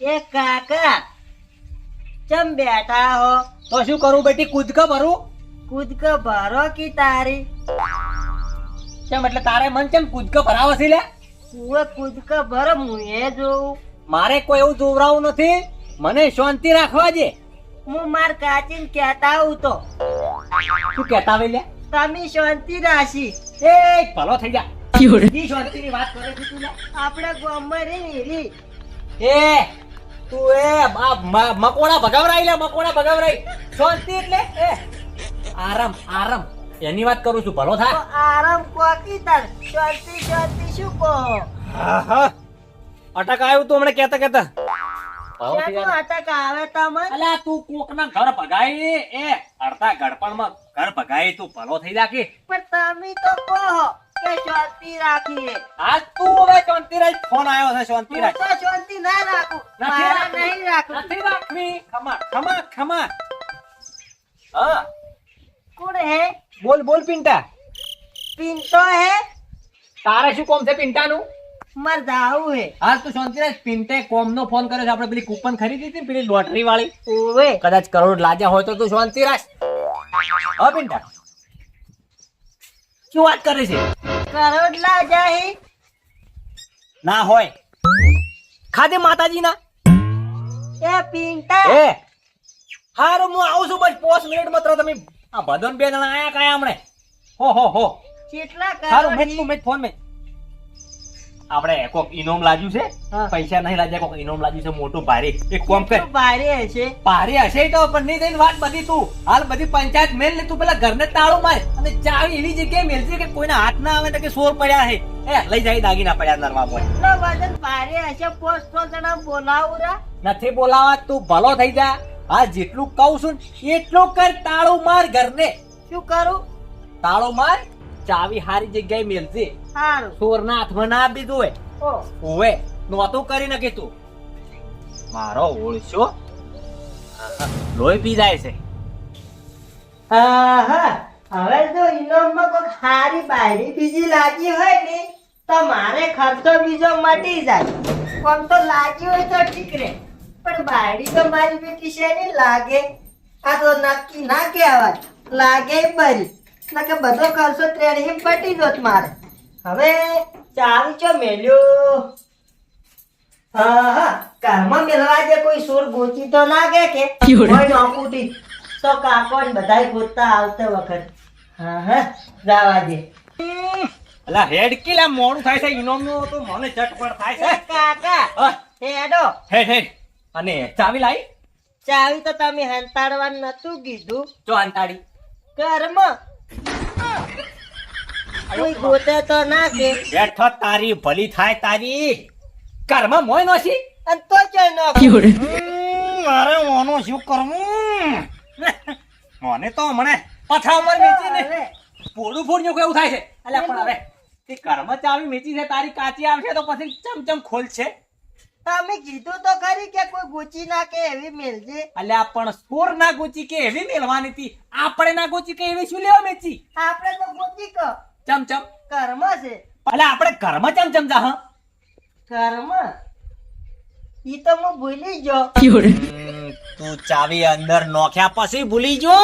એ કાકા. ચમ બેઠા હો? તો શું કરું બેટી? કૂદક ભરું? કૂદક ભરો કી તારી? ચમ એટલે તારે મન ચમ કૂદક ભરાવો છે લે? તું કૂદક ભર હું એ જોઉં. મારે કોઈ એવું જોવરાવું નથી. મને શાંતિ રાખવા દે. હું માર કાચીન કહેતા આવું તો. શું કહેતા હોય લે? તમે શાંતિ રાખી. એ ભલો થઈ જા. શાંતિની વાત કરે છે તું આપણે ગામમાં રહી રી એ તું એ મકોડા ભગાવરાઈ લે મકોડા ભગાવરાઈ શાંતિ એટલે એ. આરામ આરામ. એની વાત કરું છું ભલો તો થા આરામ કોકી તાર. શાંતિ શાંતિ શું કહો? અટક આવ્યું તું હમણાં શેનું જા. અટક આવે અલા તું કોકના ઘર ભગાઈ એ અડધા ગડપણમાં ઘર ભગાઈ તું ભલો થઈ જા પણ તમે તો કહો. કે શાંતિ રાખીએ. આજ તું હવે ફોન આવ્યો છે તો શાંતિ ના રાખું. મારા નહીં રાખું. નથી રાખવી? ખમા ખમા ખમા. હા. કોણ હે? બોલ બોલ પિંટા. પિંટો હે? તારે શું કોમ છે પિંટાનું? માર જાવું હે. હાલ તું શાંતિરાજ પિંટે કોમનો ફોન કર્યો છે આપણે પેલી કૂપન ખરીદી હતી પેલી લોટરી વાળી ઓવે. કદાચ કરોડ લાગ્યા હોય તો તું શાંતિરાજ હા પિન્ટા શું વાત કરે છે? કરોડલા જાહી ના હોય. ખાધે માતાજીના? એ પિંટા. એ. હારું હું આવું છું બસ પોસ્ટ મિનિટ માત્ર તમે આ ભદન બે જણા આયા કાયા હમણે હો હો હો. કેટલા હારું મેં ફોન મેં આપણે કોક ઇનોમ લાજ્યું છે? પૈસા નહીં લાજ્યા કોક ઇનોમ લાજ્યું છે મોટું ભારે. એક કોમ કર. ભારે હશે. ભારે હશે તો પણ નહીં થઈને વાત બધી તું. હાલ બધી પંચાયત મેલ ને તું પેલા ઘરને તાળું માર અને ચાવી એવી જગ્યાએ મેલજે કે કોઈના હાથ ના આવે કે સોર પડ્યા છે એ લઈ જાય દાગીના પડ્યા નરવા બોય ના વજન ભારે હશે પોસ્ટ તો જણા બોલાવું રા. નથી બોલાવા તું ભલો થઈ જા. આ જેટલું કહું છું એટલું કર તાળું માર ઘરને. શું કરું? તાળો માર? ચાવી હારી જગ્યાએ મેલશે સારું ચોરના હાથમાં ના આપી ઓ. ઓવે નહોતું કરી નાખી તું. મારો ઓળશો. લોહી પી જાય છે. હવે જો ઇનામમાં કોઈ સારી બાયરી બીજી લાગી હોય ને તો મારે ખર્ચો બીજો મટી જાય. કોમ તો લાગી હોય તો ઠીક રે પણ બાયરી તો મારી બેટી છે ને લાગે? આ તો નક્કી ના કહેવાય. લાગે બરી. એટલે કે બધો ખર્ચો ટ્રેનિંગ પટી જોત મારે. હવે ચાવી ચો મેલ્યો? હા હા ઘરમાં મેળવા જે કોઈ સુર ગોચી તો લાગે કે? કોઈ નોકુટી તો કાકો ને બધાય ગોતતા આવતે વખત. હા હા જવા દે. અલા હેડ કિલા મોડું થાય છે ઇનોમનું તો મને ચટપટ થાય છે. કાકા હેડો. હેડ હેડ. અને ચાવી લાઈ ચાવી તો તમે હંતાડવાનું નતું કીધું. જો હંતાડી. ઘરમાં કોઈ ગોતે તો ના કે બેઠો તારી ભલી થાય તારી. કર્મ મોય નથી અને તો ચો નો હમ, મારે મોનું શું કરવું મને તો હમણે પાછા ઉંમર મેચી ને પોડું ફોડ્યું કેવું થાય છે? અલ્યા પણ હવે તે કર્મ ચાવી મેચી છે તારી કાચી આવશે તો પછી ચમચમ ખોલશે. તમે કીધું તો ખરી કે કોઈ ગુચી ના કે એવી મેલજે. અલ્યા પણ સ્કોર ના ગુચી કે એવી મેલવાની હતી? આપણે ના ગુચી કે એવી શું લેવા મેચી? આપણે તો ગુચી ક. ચમચમ કર્મ છે. અલ્યા આપણે ઘરમાં ચમચમ જા હા? કર્મ? ઈ તો હું ભૂલી ગયો. તું ચાવી અંદર નોખ્યા પછી ભૂલી જો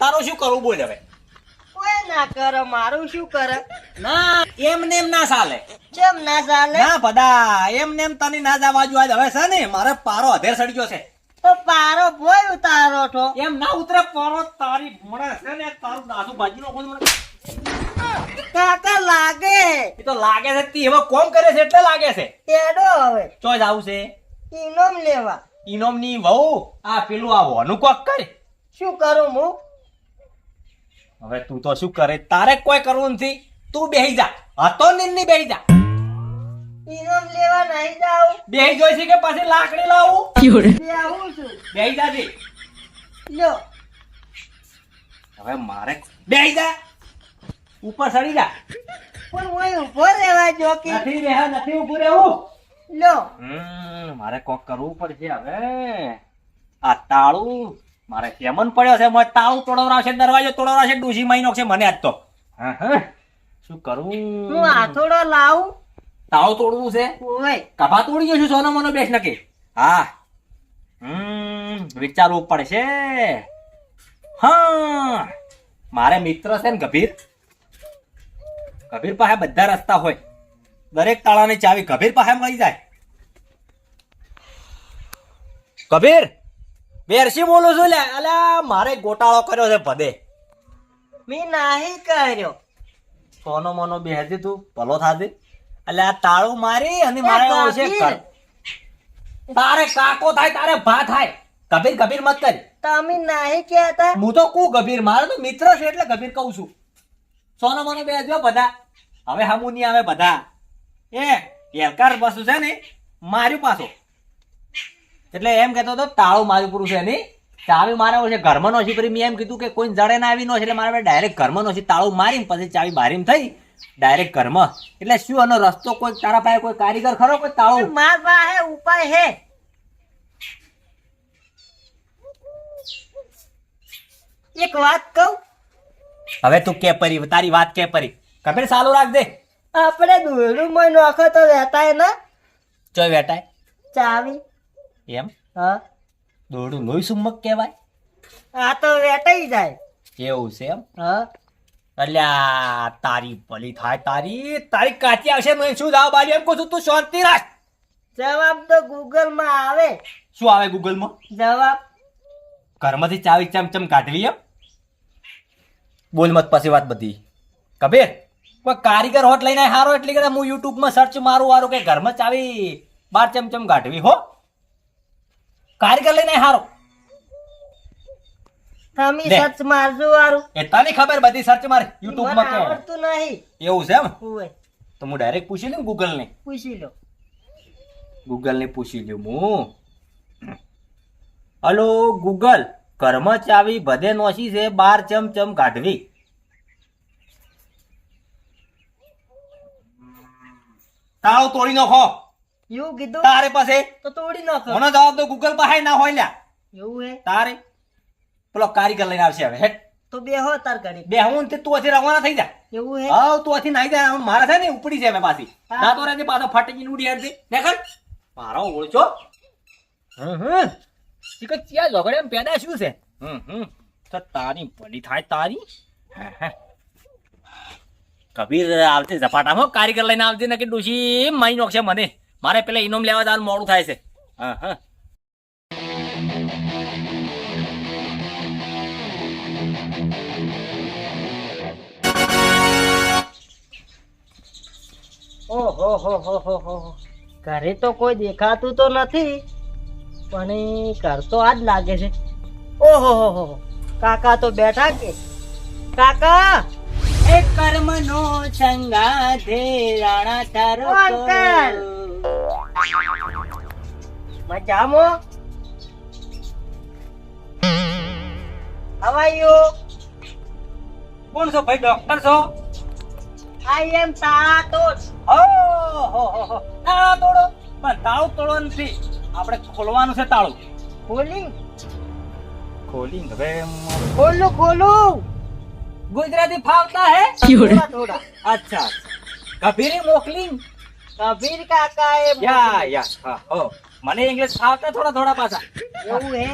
તારું શું કરવું બોલ હવે? કોઈ ના કરે મારું શું કરે? ના એમ ને ના ચાલે. કેમ ના ચાલે? ના બધા એમ ને તને ના જવા જો હવે છે ને મારે પારો અધેર સડી ગયો છે. તો પારો ભોય ઉતારો છો. એમ ના ઉતરે પારો તારી મળે છે ને તારું દાસુ ભાજી નો કાકા લાગે. એ તો લાગે છે તી હવે કોમ કરે છે એટલે લાગે છે. એડો હવે. ચો જ આવું છે? ઇનામ લેવા. ઇનોમની વહુ આ પેલું આ કોક કરે. શું કરું હું? હવે તું તો શું કરે? તારે કોઈ કરવું નથી. તું બેહી જા. હતો ની બેહી જા. ઇનામ લેવા નહીં જાઉં. બેહી જોઈ છે કે પછી લાકડી લાવું? બે આવું છું. બેહી જાજે લ્યો હવે મારે બેહી જા. ઉપર ચડી જા. પણ હું ઊભો રહેવા જો કે. નથી રહેવા નથી ઊભો રહેવું. લ્યો હમ, મારે કોક કરવું પડશે હવે. આ તાળું. મારે હેમન પડ્યો છે મને તાળું તોડવરાવશે દરવાજો તોડવરાવશે ડૂસી માઈ નાખશે મને આજ તો. શું કરું? હું હાથોડો લાવું. તાળું તોડવું છે? ઓય. કભા તોડી ગયો છું સોનો મનો બેસ નકે? હા. હમ વિચારવું પડશે હા. મારે મિત્ર છે ને ગભીર. ગભીર પાસે બધા રસ્તા હોય. દરેક તાળાની ચાવી ગભીર પાસે મળી જાય. કબીર બેરસી બોલું છું લે. અલ્યા મારે ગોટાળો કર્યો છે ભદે. મેં નાહી કર્યો. સોનો મોનો બેહતી તું ભલો થાતી એટલે આ તાળું મારી અને મારે એ એવું છે કબીર. કર. તારે કાકો થાય તારે ભા થાય. કબીર કબીર મત કરી. તમે નહીં કહેતા? હું તો કું ગભીર મારો તો મિત્ર છે એટલે ગભીર કહું છું. સોનો મોનો બે જો બધા. હવે હમું નહીં આવે બધા. એ એલકાર વસ્તુ છે ને માર્યું પાછો. એટલે એમ કહેતો હતો તાળું મારું પૂરું છે એની. ચાવી મારે છે. ઘરમાં નોશી કરી મેં એમ કીધું કે કોઈ જડે ના આવી નો છે એટલે મારે ડાયરેક્ટ ઘરમાં નોશી તાળું મારીને પછી ચાવી બારીમ થઈ ડાયરેક્ટ ઘરમાં. એટલે શું આનો રસ્તો કોઈ તારા પાસે કોઈ કારીગર ખરો? કોઈ તાળું? માર પાસે ઉપાય હે એક વાત કહું? હવે તું કે પરી તારી વાત કે પરી. કપિલ સાલું રાખ દે. આપણે દોરું માં નોખો તો રહેતા ના. ચોય વેટાય ચાવી. એમ? હા. દોડું લોહી સુમક કહેવાય? આ તો વેટાઈ જાય. એવું છે એમ? હા. અલ્યા તારી ભલી થાય તારી. તારી કાચી આવશે મને શું જાવ બાજુ એમ કહું છું તું શાંતિ રાખ. જવાબ તો ગૂગલમાં આવે. શું આવે ગૂગલમાં? જવાબ. ઘરમાંથી ચાવી ચમચમ કાઢવી એમ? બોલ મત પછી વાત બધી. કબીર કોઈ કારીગર હોટ લઈને હારો એટલી કે હું યુટ્યુબમાં સર્ચ મારું વારું કે ઘરમાં ચાવી બાર ચમચમ કાઢવી હો? કારીગર લઈને હારો. તમે લે. સર્ચ મારજો વાળું એ તને ખબર બધી સર્ચ મારે મને યુટ્યુબમાં આવડતું નહીં. એવું છે એમ? તો હું ડાયરેક્ટ પૂછી લઉં ગૂગલને? પૂછી લો. પૂછી હું. હલો ગૂગલ ઘરમાં ચાવી બધે નોશી છે બાર ચમચમ કાઢવી. તાળો તોડી નાખો. એવું કીધું? તારે પાસે તો તોડી નાખો. મને જવાબ તો ગૂગલ પાસે ના હોય લ્યા. એવું હે? તારે. પેલો કારીગર લઈને આવશે હવે હેટ તો બેહો તાર ઘડી બે હું તે તું અથી રવાના થઈ જા. એવું હે? હા તું અથી નાઈ જા મારા છે ને ઉપડી છે મેં પાછી. ના તો રહેજે પાછો ફાટી ઉડી હેડતી દેખાડ મારો ઓળચો હમ હમ. કે ચિયા ઝઘડે એમ પેદા શું છે? હમ હમ. તો તારી પડી થાય તારી. કબીર આવતી ઝપાટામાં કારીગર લઈને આવતી ને કે ડોશી માઈ નોખશે મને. મારે પેલા ઇનામ લેવા જવાનું મોડું થાય છે હા હા ઓહો હો હો હો હો હો. ઘરે તો કોઈ દેખાતું તો નથી પણ એ ઘર તો આ જ લાગે છે ઓહો હો હો હો. કાકા તો બેઠા કે કાકા એ કર્મનો સંગાથે રાણા તારો અંકલ. મજામાં? How are you? કોણ છો ભાઈ? ડોક્ટર છો? I am તાતોડ. ઓહો હો હો. તાળા પણ તાળું તોડવાનું નથી. આપણે ખોલવાનું છે તાળું. ખોલી? ખોલી હવે ખોલું ખોલું. ગુજરાતી ફાવતા હે? થોડા થોડા. અચ્છા કભીરી મોકલી કબીર કાકા એ યા યા હા હો. મને ઇંગ્લિશ ફાવતા થોડા થોડા પાછા. એવું હે?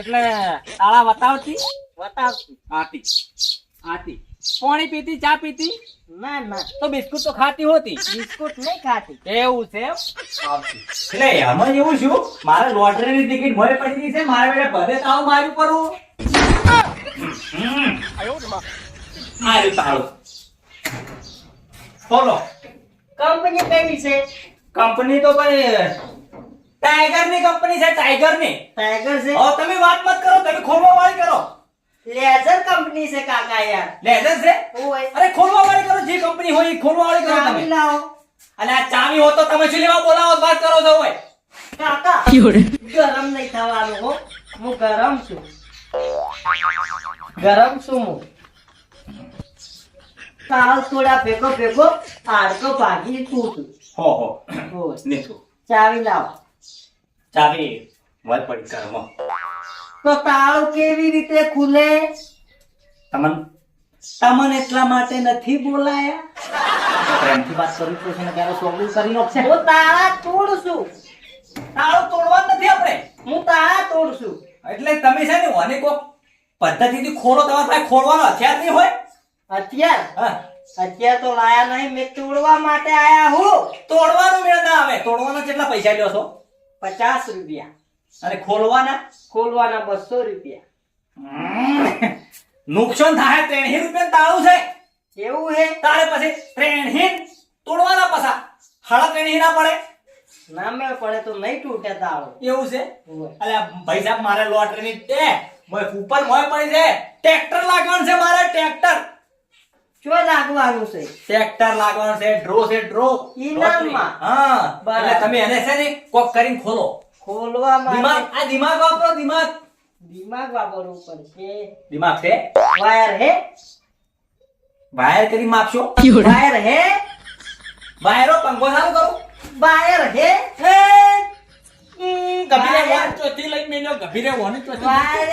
એટલે તાળા બતાવતી બતાવતી આતી. આતી. પાણી પીતી ચા પીતી? ના ના. તો બિસ્કુટ તો ખાતી હોતી. બિસ્કુટ નહીં ખાતી. એવું છે એટલે એમાં એવું શું મારે લોટરીની ટિકિટ ભય પડી ગઈ છે મારે બેટા બધે તાવ માર્યું કરું માર્યું તાળું. બોલો. કંપની કઈ છે? કંપની તો ભાઈ ટાઈગરની કંપની છે ટાઈગરની. ટાઈગર છે? ઓ તમે વાત મત કરો તમે ખોલવા વાળી કરો. લેઝર કંપની છે કાકા યાર. લેઝર છે? ઓય. અરે ખોલવા વાળી કરો જે કંપની હોય એ ખોલવા વાળી કરો તમે. લાવો. અને આ ચાવી હો તો તમે શું લેવા બોલાવો વાત કરો છો હોય કાકા ગરમ નહીં થવાનું હો. હું ગરમ છું. ગરમ છું હું. તાવ થોડા ભેગો ભેગો હાડકો ભાગી તૂટું. હો હો. ચાવી લાવો. ચાવી વાત પડી કર્મ તો તાવ કેવી રીતે ખુલે? તમન તમને એટલા માટે નથી બોલાયા? પ્રેમથી વાત કરું છું છે ને ત્યારે સોગું કરી નાખશે હું તાળા તોડ છું. તાળું તોડવા હું તાળા તોડશું એટલે તમે છે ને ઓને કોક પદ્ધતિથી ખોલો તમારે પાસે ખોલવાનો હથિયાર નહીં હોય? અત્યાર? હા. અત્યાર તો લાયા નહીં મેં તોડવા માટે આયા હું. તોડવાનું મેળ ના આવે. તોડવાના કેટલા પૈસા લ્યો છો? પચાસ રૂપિયા. અને ખોલવાના? ખોલવાના બસો રૂપિયા. નુકસાન થાય ત્રેણહી રૂપિયા તાળું છે. એવું હે? તારે પછી ત્રેણહી તોડવાના પસા હાડા ત્રેણહી ના પડે. ના મેળ પડે તો નહીં તૂટે તાળું. એવું છે? અલ્યા ભાઈ સાહેબ મારે લોટરીની તે મોય ઉપર મોય પડી છે. ટ્રેક્ટર લાગવાનું છે મારે ટ્રેક્ટર. જો લાગવાનું છે? સેક્ટર લાગવાનું છે ડ્રો છે ડ્રો. ઇનામમાં? હા. એટલે તમે એને છે ને કોક કરીને ખોલો. ખોલવામાં દિમાગ આ દિમાગ વાપરો દિમાગ. દિમાગ વાપરવું પડશે. દિમાગ છે? વાયર હે? વાયર કરી માપશો. વાયર હે? વાયરો પંખો સારું કરો. વાયર હે? ગભીરે ચોથી લઈ મેલ્યો ગભીરે વોની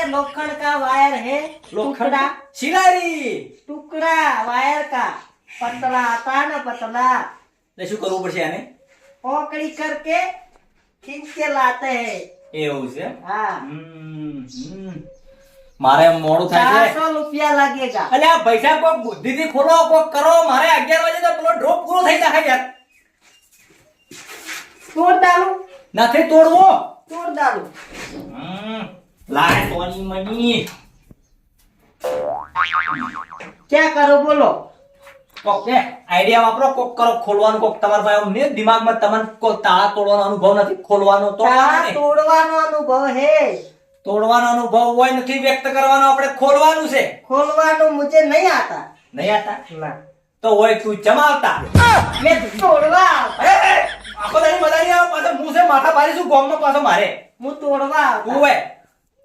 લોખંડ કા વાયર હે? લોખંડા શિલારી. ટુકડા વાયર કા પતલા હતા ને પતલા. એટલે શું કરવું પડશે આને? પોકળી કરકે ખીંચકે લાતે હે એવું છે? હા. મારે મોડું થાય છે. 400 રૂપિયા લાગેગા. અલ્યા પૈસા કોક બુદ્ધિ થી ખોલો કોક કરો. મારે 11 વાગે તો પેલો ડ્રોપ પૂરો થઈ જાય યાર. તોડ દાલું નથી તોડવો. તોડ દાલું હમ. લાય કોની મની. ક્યાં કરો બોલો? ઓકે આઈડિયા વાપરો કોક કરો ખોલવાનું કોક તમારા ભાઈ દિમાગમાં તમને તાળા તોડવાનો અનુભવ નથી ખોલવાનો તોડવાનો અનુભવ હે. તોડવાનો અનુભવ હોય નથી વ્યક્ત કરવાનો આપણે ખોલવાનું છે. ખોલવાનું મુજે નહીં આતા. નહીં આતા? ના. તો હોય તું જમાવતા. મે તોડવા. આખો તારી મદારી આવ પાછો હું છે માથા પાડી છું ગોમ પાછો મારે. હું તોડવા તું હોય.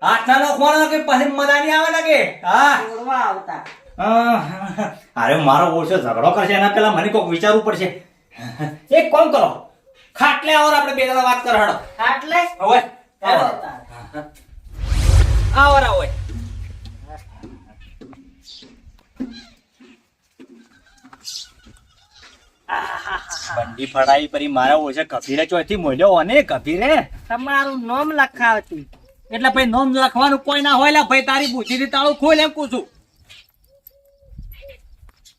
હાથ ના નો ખોણ કે પછી મદાની આવે લાગે હા. તોડવા આવતા. અરે મારો ઓછો ઝઘડો કરશે એના પેલા મને કોઈક વિચારવું પડશે. એક કોમ કરો. ખાટલે આવો આપણે બે જણા વાત કરો હડો. ખાટલે? હવે આવો. આવો બંડી ફડાઈ પરી મારા ઓછે કભીરે ચોથી મોલ્યો અને કભીરે? તમારું નામ લખાવતી. એટલે ભાઈ નોમ લખવાનું કોઈ ના હોય ભાઈ તારી બુદ્ધિથી તાળું ખોલ એમ કહું છું.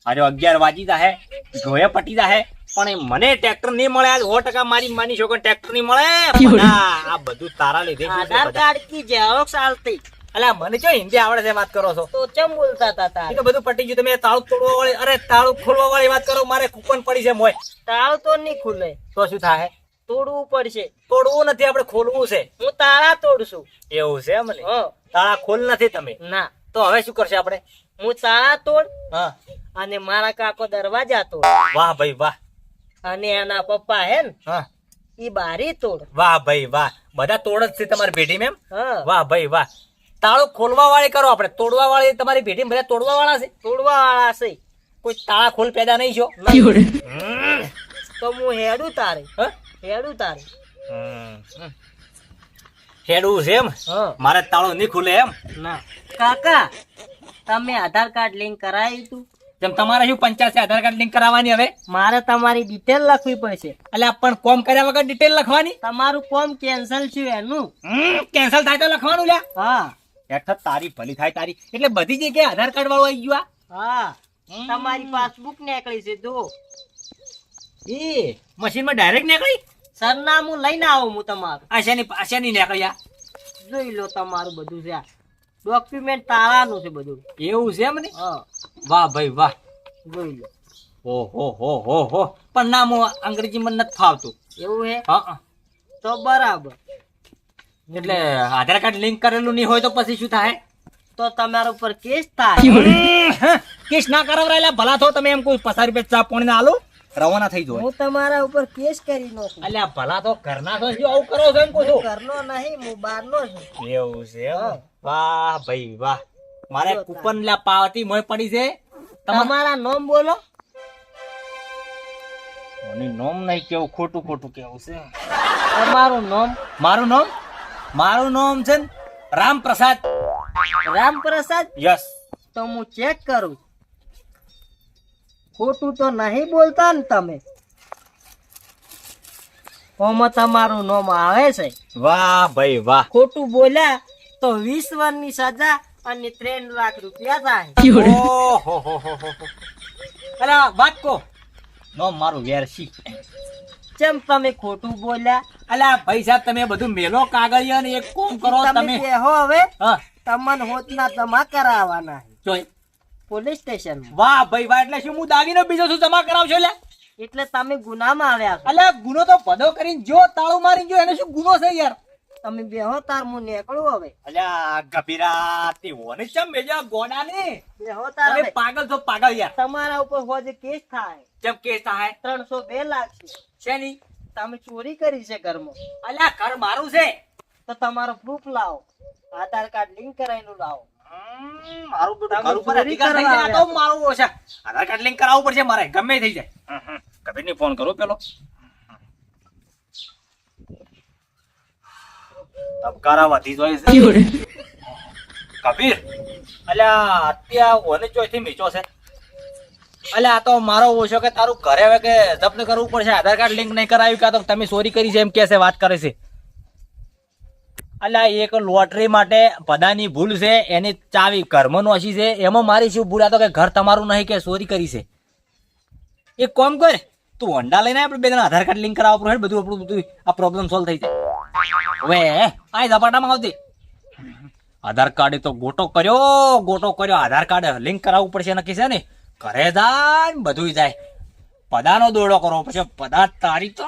આજે અગિયાર વાગી જાહે જોયે પટી જાહે પણ મને ટ્રેક્ટર નહીં મળે આજ સો ટકા મારી માની છોકરો ટ્રેક્ટર નહીં મળે. આ બધું તારા લીધે આધાર કાર્ડ કી ઝેરોક્ષ આલતી અલા મને જો હિન્દી આવડે છે વાત કરો છો? તો ચમ બોલતા તા તા તો બધું પટી ગયું તમે તાળું તોડવા વાળી અરે તાળું ખોલવા વાળી વાત કરો મારે કૂપન પડી છે મોય. તાળ તો નહીં ખુલે. તો શું થાય તોડવું પડશે. તોડવું નથી આપણે ખોલવું છે. હું તાળા તોડશું. એવું છે એમ તાળા ખોલ નથી તમે. ના. તો હવે શું કરશે આપણે? હું તાળા તોડ. હા. અને મારા કાકો દરવાજા તોડ. વાહ ભાઈ વાહ. અને એના પપ્પા હે ને હા. ઈ બારી તોડ. વાહ ભાઈ વાહ. બધા તોડ જ છે તમારી પેઢી મેમ હા. વાહ ભાઈ વાહ. તાળું ખોલવા વાળી કરો આપણે. તોડવા વાળી તમારી પેઢી બધા તોડવા વાળા છે? તોડવા વાળા છે. કોઈ તાળા ખોલ પેદા નહીં છો તો હું હેડું તારે. હેડું તારે. હમ. હેડવું છે એમ? મારે તાળું નહીં ખુલે એમ? ના. કાકા તમે આધાર કાર્ડ લિંક કરાવ્યું તું? જેમ તમારે શું પંચાયત આધાર કાર્ડ લિંક કરાવવાની હવે? મારે તમારી ડિટેલ લખવી પડશે. એટલે પણ કોમ કર્યા વગર ડિટેલ લખવાની? તમારું કોમ કેન્સલ છે એનું. કેન્સલ થાય તો લખવાનું લ્યા. હા. હેઠળ તારી ભલી થાય તારી એટલે બધી જગ્યાએ આધાર કાર્ડ વાળું આવી ગયું હા. તમારી પાસબુક નીકળી છે જો એ મશીનમાં ડાયરેક્ટ નીકળી? સરનામું લઈને આવું હું તમારું. આશાની આશાની નીકળ્યા જોઈ લો તમારું બધું છે ડોક્યુમેન્ટ તારાનું છે બધું. એવું છે એમ ને? વાહ ભાઈ વાહ. જોઈ લો. ઓહો હો હો હો. પણ નામ અંગ્રેજીમાં નથી ફાવતું. એવું હે? હા હા. તો બરાબર. એટલે આધાર કાર્ડ લિંક કરેલું નહીં હોય તો પછી શું થાય? તો તમારા ઉપર કેસ થાય. કેસ ના કરાવરાયેલા ભલા થો તમે એમ કોઈ પચાસ રૂપિયા ચા પાણી ના આલો. રવાના થઈ જાય હું તમારા ઉપર કેસ કરી નાખું અલ્યા ભલા તો ઘરના છો શું આવું કરો છો એમ કહું છું? ઘરનો નહીં હું બહારનો છું. એવું છે એમ? વાહ ભાઈ વાહ. મારે કૂપન લ્યા પાવતી મોય પડી છે. તમારા નામ બોલો. મને નામ નહીં કેવું ખોટું ખોટું કેવું છે. તમારું નામ? મારું નામ? મારું નામ છે રામપ્રસાદ. રામપ્રસાદ? યસ. તો હું ચેક કરું. ખોટું તો નહીં બોલતા ને તમે. ઓમાં તમારું નામ આવે છે. વાહ ભાઈ વાહ. ખોટું બોલ્યા તો વીસ વર્ષની સજા અને ત્રણ લાખ રૂપિયા થાય. અરે વાત કો નો મારું વેરસી ચમ તમે ખોટું બોલ્યા. અલા પૈસા તમે બધું મેલો કાગળ અને એક કોમ કરો તમે તમે. હો હવે. તમન તમને હોતના જમા કરાવવાના જોઈ. પોલીસ સ્ટેશન વાહ ભાઈ વાહ એટલે શું હું દાગીનો બીજો શું જમા કરાવશો લે? એટલે તમે ગુનામાં આવ્યા છો. અલ્યા ગુનો તો પદો કરીને જો તાળું મારી જો એને શું ગુનો છે યાર? તમે બેહો તાર હું નીકળું હવે. અલ્યા ગભીરા તે ઓને ચમ મેજા ગોડા ને બેહો તાર તમે પાગલ છો પાગલ યાર. તમારા ઉપર હોજે કેસ થાય. ચમ કેસ થાય? ત્રણસો બે લાખ છે. શેની? તમે ચોરી કરી છે ઘરમાં. અલ્યા ઘર મારું છે. તો તમારો પ્રૂફ લાવો. આધાર કાર્ડ લિંક કરાવીને લાવો. હમ, મારું તો ઘર ઉપર અધિકાર થઈ જાય તો મારું ઓછા. આધાર કાર્ડ લિંક કરાવવું પડશે મારે. ગમે થઈ જાય. કબીર ફોન કરો પેલો. ધબકારા વધી જાય છે. કબીર અલ્યા અત્યારે ઓને ચોથી મીચો છે. અલ્યા આ તો મારો ઓછો કે તારું ઘરે હવે કે જપ્ત કરવું પડશે? આધાર કાર્ડ લિંક નહીં કરાવ્યું કાં તો તમે ચોરી કરી છે એમ કે છે વાત કરે છે. અલ્યા એક લોટરી માટે બધાની ભૂલ છે એની ચાવી ઘરમાં નોશી છે. એમાં મારી શું ભૂલ? આ તો કે ઘર તમારું નહીં કે ચોરી કરી છે. એક કોમ કર તું હોન્ડા લઈને આપણે બે જણા આધાર કાર્ડ લિંક કરાવવા પડે બધું આપણું બધું આ પ્રોબ્લેમ સોલ્વ થઈ જાય. હવે આ ઝપાટામાં આવતી? આધાર કાર્ડ તો ગોટો કર્યો ગોટો કર્યો. આધાર કાર્ડ લિંક કરાવવું પડશે નક્કી છે ને? ઘરે જાય બધું જાય. પદાનો દોડો કરવો પછી પદા તારી તો